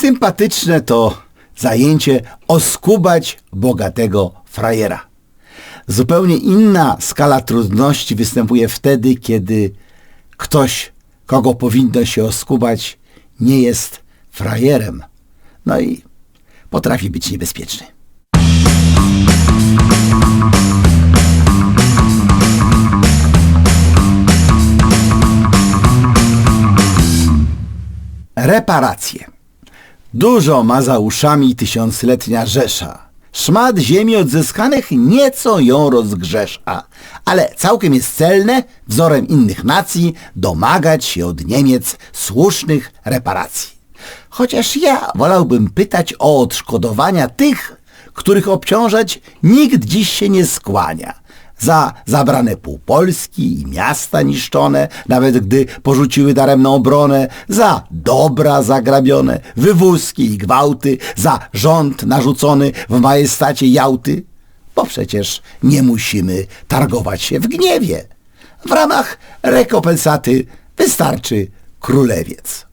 sympatyczne to zajęcie oskubać bogatego frajera. Zupełnie inna skala trudności występuje wtedy, kiedy ktoś, kogo powinno się oskubać, nie jest frajerem. No i potrafi być niebezpieczny. Reparacje. Dużo ma za uszami tysiącletnia Rzesza. Szmat ziemi odzyskanych nieco ją rozgrzesza, ale całkiem jest celne, wzorem innych nacji, domagać się od Niemiec słusznych reparacji. Chociaż ja wolałbym pytać o odszkodowania tych, których obciążać nikt dziś się nie skłania. Za zabrane pół Polski i miasta niszczone, nawet gdy porzuciły daremną obronę, za dobra zagrabione, wywózki i gwałty, za rząd narzucony w majestacie Jałty, bo przecież nie musimy targować się w gniewie. W ramach rekompensaty wystarczy królewiec.